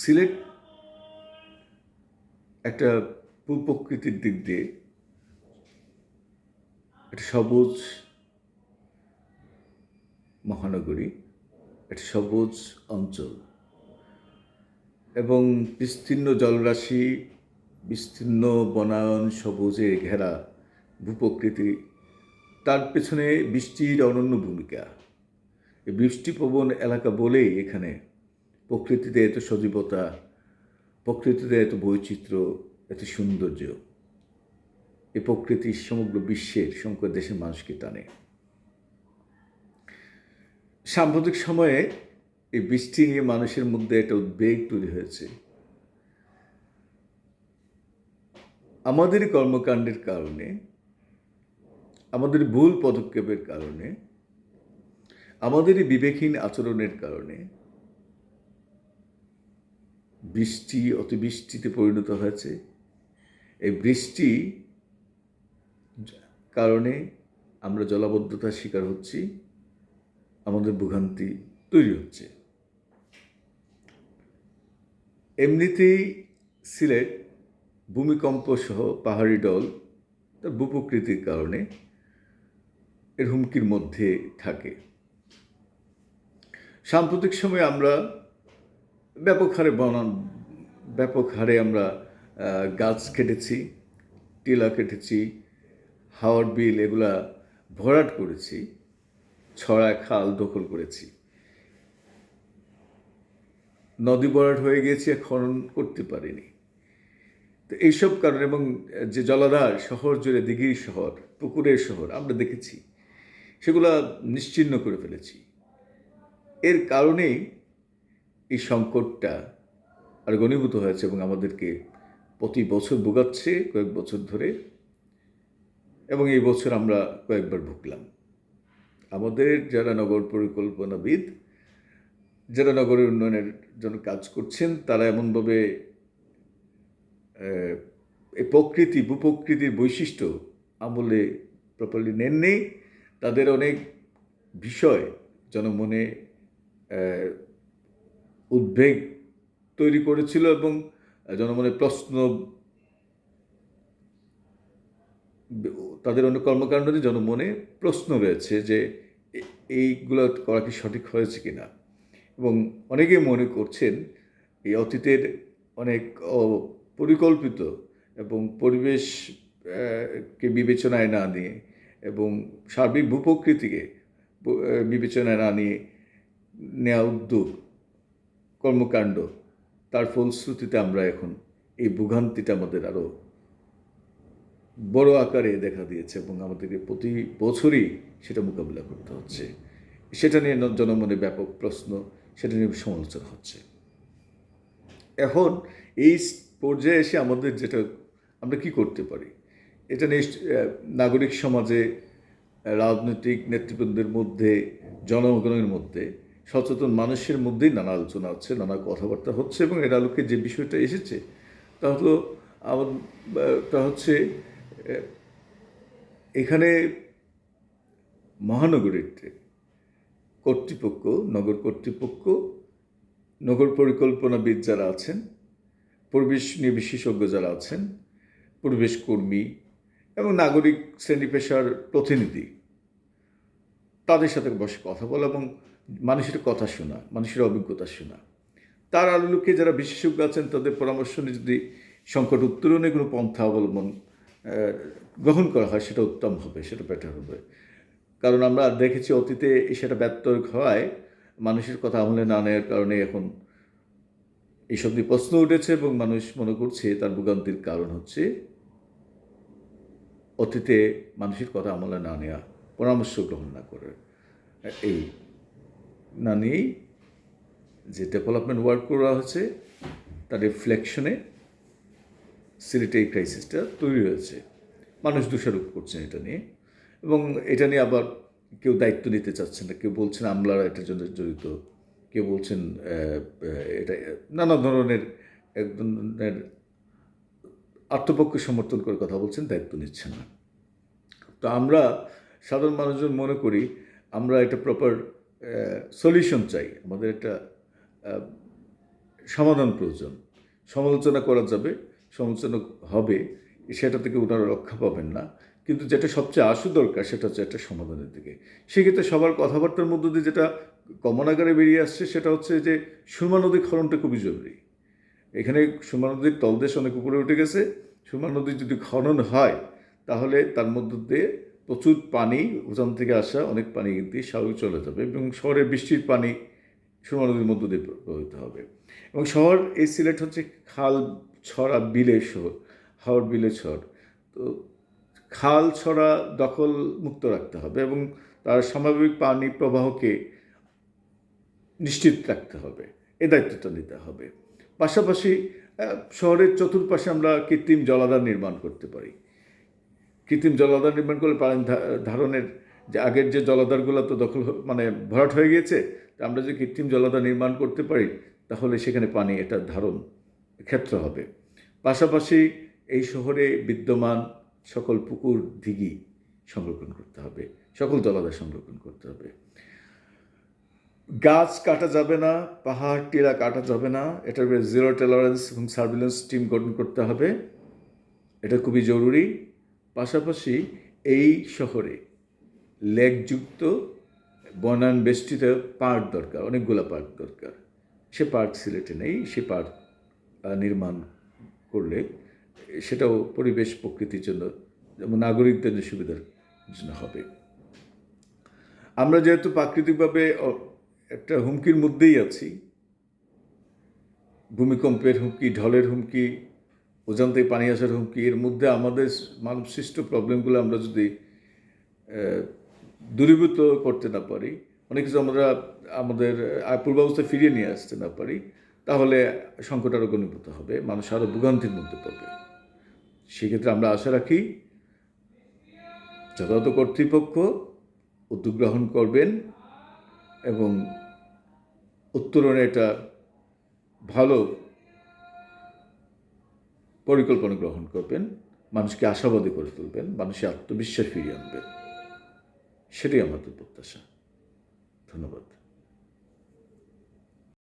সিলেট একটা ভূপ্রকৃতির দিক দিয়ে একটা সবুজ মহানগরী, একটা সবুজ অঞ্চল এবং বিস্তীর্ণ জলরাশি, বিস্তীর্ণ বনায়ন সবুজে ঘেরা ভূপ্রকৃতি। তার পেছনে বৃষ্টির অনন্য ভূমিকা। এই বৃষ্টিপ্রবণ এলাকা বলেই এখানে প্রকৃতিতে এত সজীবতা, প্রকৃতিতে এত বৈচিত্র্য, এত সৌন্দর্য। এই প্রকৃতি সমগ্র বিশ্বের, সমগ্র দেশের মানুষকে টানে। সাম্প্রতিক সময়ে এই বৃষ্টি নিয়ে মানুষের মধ্যে একটা উদ্বেগ তৈরি হয়েছে। আমাদের কর্মকাণ্ডের কারণে, আমাদের ভুল পদক্ষেপের কারণে, আমাদের বিবেকহীন আচরণের কারণে বৃষ্টি অতিবৃষ্টিতে পরিণত হয়েছে। এই বৃষ্টি কারণে আমরা জলাবদ্ধতার শিকার হচ্ছি। আমাদের ভোগান্তি তৈরি হচ্ছে। এমনিতেই সিলেট ভূমিকম্প সহ পাহাড়ি ডল তার ভূপ্রকৃতির কারণে এর হুমকির মধ্যে থাকে। সাম্প্রতিক সময়ে আমরা ব্যাপক হারে বনান ব্যাপক হারে আমরা গাছ কেটেছি, টিলা কেটেছি, হাওয়ার বিল এগুলা ভরাট করেছি ছড়া খাল দখল করেছি। নদী ভরাট হয়ে গিয়েছে খনন করতে পারিনি। তো এইসব কারণে এবং যে জলাধার শহর জুড়ে দিঘির শহর, পুকুরের শহর আমরা দেখেছি, সেগুলা নিশ্চিহ্ন করে ফেলেছি। এর কারণেই এই সংকটটা আর ঘনীভূত হয়েছে এবং আমাদেরকে প্রতি বছর ভোগাচ্ছে কয়েক বছর ধরে এবং এই বছর আমরা কয়েকবার ভুগলাম। আমাদের যারা নগর পরিকল্পনাবিদ, যারা নগরের উন্নয়নের জন্য কাজ করছেন, তারা এমনভাবে এই প্রকৃতি, ভূপ্রকৃতির বৈশিষ্ট্য আমলে প্রপারলি নেননি তাদের অনেক বিষয় জনমনে উদ্বেগ তৈরি করেছিল এবং জনমনে প্রশ্ন তাদের অনেক কর্মকাণ্ডে জনমনে প্রশ্ন রয়েছে যে এইগুলো করা কি সঠিক হয়েছে কিনা। এবং অনেকে মনে করছেন এই অতীতের অনেক পরিকল্পিত এবং পরিবেশ কে বিবেচনায় না নিয়ে এবং সার্বিক ভূপ্রকৃতিকে বিবেচনায় না নিয়ে নেওয়া উদ্যোগ কর্মকাণ্ড, তার ফলশ্রুতিতে আমরা এখন এই ভোগান্তিটা আমাদের আরও বড় আকারে দেখা দিয়েছে এবং আমাদেরকে প্রতি বছরই সেটা মোকাবিলা করতে হচ্ছে। সেটা নিয়ে জনমনে ব্যাপক প্রশ্ন, সেটা নিয়ে সমালোচনা হচ্ছে। এখন এই পর্যায়ে এসে আমাদের যেটা আমরা কি করতে পারি? এটা নিয়ে নাগরিক সমাজে রাজনৈতিক নেতৃবৃন্দের মধ্যে, জনগণের মধ্যে সচেতন মানুষের মধ্যেই নানা আলোচনা হচ্ছে, নানা কথাবার্তা হচ্ছে এবং এর আলোকে যে বিষয়টা এসেছে, তা হলো তা হচ্ছে এখানে মহানগরীতে কর্তৃপক্ষ, নগর কর্তৃপক্ষ, নগর পরিকল্পনাবিদ যারা আছেন, পরিবেশ নিয়ে বিশেষজ্ঞ যারা আছেন, পরিবেশ কর্মী এবং নাগরিক শ্রেণি পেশার প্রতিনিধি, তাদের সাথে বসে কথা বলা এবং মানুষের কথা শোনা, মানুষের অভিজ্ঞতা শোনা। তার আলোকে যারা বিশেষজ্ঞ আছেন, তাদের পরামর্শ নিয়ে যদি সংকট উত্তরণে কোনো পন্থা অবলম্বন গ্রহণ করা হয়, সেটা উত্তম হবে, সেটা বেটার হবে। কারণ আমরা দেখেছি অতীতে সেটা ব্যর্থ হওয়ায় মানুষের কথা আমলে না নেওয়ার কারণে এখন এইসব নিয়ে প্রশ্ন উঠেছে এবং মানুষ মনে করছে তার ভোগান্তির কারণ হচ্ছে অতীতে মানুষের কথা আমলে না নেওয়া, পরামর্শ গ্রহণ না করে এই না নিয়েই যে ডেভেলপমেন্ট ওয়ার্ক করা হয়েছে তার রিফ্লেকশনে সিলেটে এই ক্রাইসিসটা তৈরি হয়েছে। মানুষ দোষারোপ করছেন এটা নিয়ে। এবং এটা নিয়ে আবার কেউ দায়িত্ব নিতে চাচ্ছেন না। কেউ বলছেন আমলারা এটার জন্য জড়িত। কেউ বলছেন এটা, নানা ধরনের এক ধরনের আত্মপক্ষ সমর্থন করে কথা বলছেন, দায়িত্ব নিচ্ছেন না। তো আমরা সাধারণ মানুষজন মনে করি, আমরা এটা প্রপার সলিউশন চাই। আমাদের একটা সমাধান প্রয়োজন। সমালোচনা করা যাবে, সমালোচনা হবে, সেটা থেকে ওনারা রক্ষা পাবেন না। কিন্তু যেটা সবচেয়ে আসু দরকার, সেটা হচ্ছে একটা সমাধানের দিকে। সেক্ষেত্রে সবার কথাবার্তার মধ্য দিয়ে যেটা কমন আকারে বেরিয়ে আসছে, সেটা হচ্ছে যে সুরমা নদী খননটা খুবই জরুরি। এখানে সুরমা নদীর তলদেশ অনেক উপরে উঠে গেছে। সুরমা নদী যদি খনন হয়, তাহলে তার মধ্য দিয়ে প্রচুর পানি উজান থেকে আসা অনেক পানি কিন্তু স্বাভাবিক চলে যাবে এবং শহরে বৃষ্টির পানি সুরমা নদীর মধ্য দিয়ে প্রবাহিত হবে। এবং শহর, এই সিলেট হচ্ছে খাল, ছড়া, বিলে শহর হাওড় বিলে ছড়। তো খাল, ছড়া দখল মুক্ত রাখতে হবে এবং তার স্বাভাবিক পানি প্রবাহকে নিশ্চিত রাখতে হবে, এ দায়িত্বটা নিতে হবে। পাশাপাশি শহরের চতুর্পাশে আমরা কৃত্রিম জলাধার নির্মাণ করতে পারি। কৃত্রিম জলাধার নির্মাণ করলে পানি ধারণের যে আগের যে জলাধারগুলো তো দখল মানে ভরাট হয়ে গিয়েছে, তা আমরা যদি কৃত্রিম জলাধার নির্মাণ করতে পারি, তাহলে সেখানে পানি এটা ধারণ ক্ষেত্র হবে। পাশাপাশি এই শহরে বিদ্যমান সকল পুকুর, দিঘি সংরক্ষণ করতে হবে, সকল জলাধার সংরক্ষণ করতে হবে। গাছ কাটা যাবে না, পাহাড়, টিলা কাটা যাবে না, এটার জিরো টলারেন্স এবং সার্ভিলেন্স টিম গঠন করতে হবে। এটা খুবই জরুরি। পাশাপাশি এই শহরে লেকযুক্ত বনান বেষ্টিত পার্ক দরকার, অনেকগুলো পার্ক দরকার। সে পার্ক সিলেটে নেই, সে পার্ক নির্মাণ করলে সেটাও পরিবেশ প্রকৃতির জন্য, যেমন নাগরিকদের যে সুবিধার জন্য হবে। আমরা যেহেতু প্রাকৃতিকভাবে একটা হুমকির মধ্যেই আছি, ভূমিকম্পের হুমকি, ঢলের হুমকি থেকে পানি আসার হুমকি। এর মধ্যে আমাদের মানবসৃষ্ট প্রবলেমগুলো আমরা যদি দূরীভূত করতে না পারি, অনেক কিছু আমরা আমাদের পূর্বাবস্থায় ফিরিয়ে নিয়ে আসতে না পারি, তাহলে সংকট আরও ঘনীভূত হবে, মানুষ আরও ভোগান্তির মধ্যে পড়বে। সেক্ষেত্রে আমরা আশা রাখি, যথাযথ কর্তৃপক্ষ উদ্যোগ গ্রহণ করবেন এবং উত্তরণে এটা ভালো পরিকল্পনা গ্রহণ করবেন, মানুষকে আশাবাদী করে তুলবেন, মানুষের আত্মবিশ্বাস ফিরিয়ে আনবেন। সেটাই আমাদের প্রত্যাশা। ধন্যবাদ।